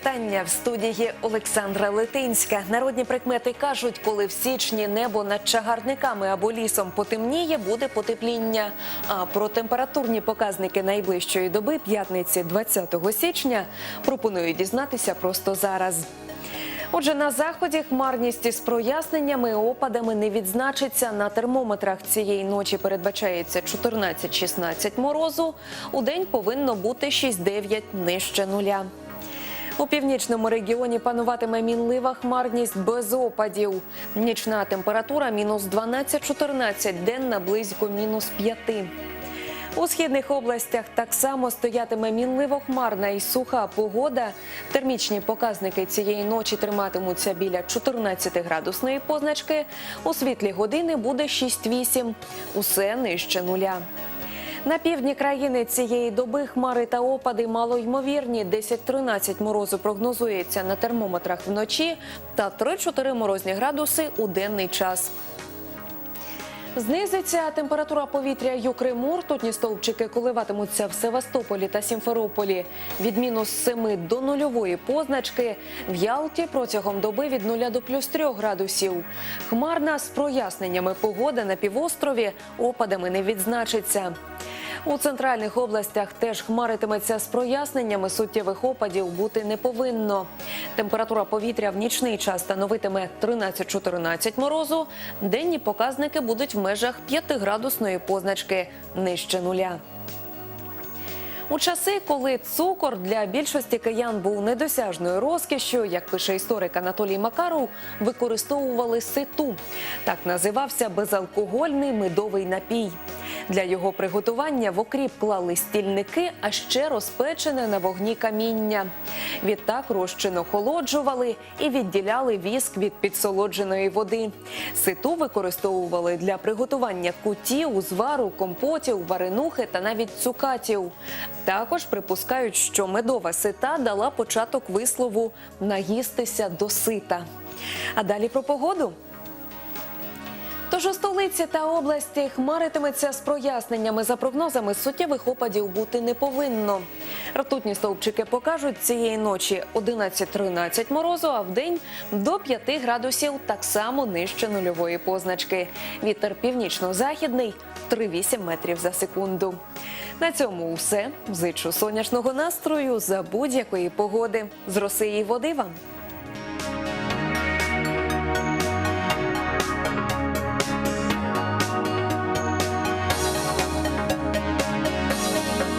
вітання в студії Олександра Литинська. Народні прикмети кажуть, коли в січні небо над чагарниками або лісом потемніє, буде потепління. А про температурні показники найближчої доби, п'ятниці 20 січня, пропоную дізнатися просто зараз. Отже, на заході хмарність із проясненнями, опадами не відзначиться. На термометрах цієї ночі передбачається 14-16 морозу. У день повинно бути 6-9 нижче нуля. У північному регіоні пануватиме мінлива хмарність без опадів. Нічна температура мінус 12-14, денна близько мінус 5. У східних областях так само стоятиме мінливо хмарна і суха погода. Термічні показники цієї ночі триматимуться біля 14 градусної позначки. У світлі години буде 6-8. Усе нижче нуля. На півдні країни цієї доби хмари та опади малоймовірні. 10-13 морозу прогнозується на термометрах вночі та 3-4 морозні градуси у денний час. Знизиться температура повітря й. Ртутні стовпчики коливатимуться в Севастополі та Сімферополі від мінус 7 до нульової позначки. В Ялті протягом доби від 0 до плюс 3 градусів. Хмарна з проясненнями погода на півострові опадами не відзначиться. У центральних областях теж хмаритиметься з проясненнями суттєвих опадів бути не повинно. Температура повітря в нічний час становитиме 13-14 морозу. Денні показники будуть в межах 5-градусної позначки нижче нуля. У часи, коли цукор для більшості киян був недосяжною розкішшю, як пише історик Анатолій Макаров, використовували ситу. Так називався безалкогольний медовий напій. Для його приготування в окріп клали стільники, а ще розпечене на вогні каміння. Відтак розчин охолоджували і відділяли віск від підсолодженої води. Ситу використовували для приготування кутів, узвару, компотів, варенухи та навіть цукатів. Також припускають, що медова сита дала початок вислову наїстися до сита. А далі про погоду. Тож у столиці та області хмаритиметься з проясненнями. За прогнозами суттєвих опадів бути не повинно. Ртутні стовпчики покажуть цієї ночі 11-13 морозу, а в день до 5 градусів так само нижче нульової позначки. Вітер північно-західний 3,8 метрів за секунду. На цьому все. Зичу сонячного настрою за будь-якої погоди. З роси і води вам.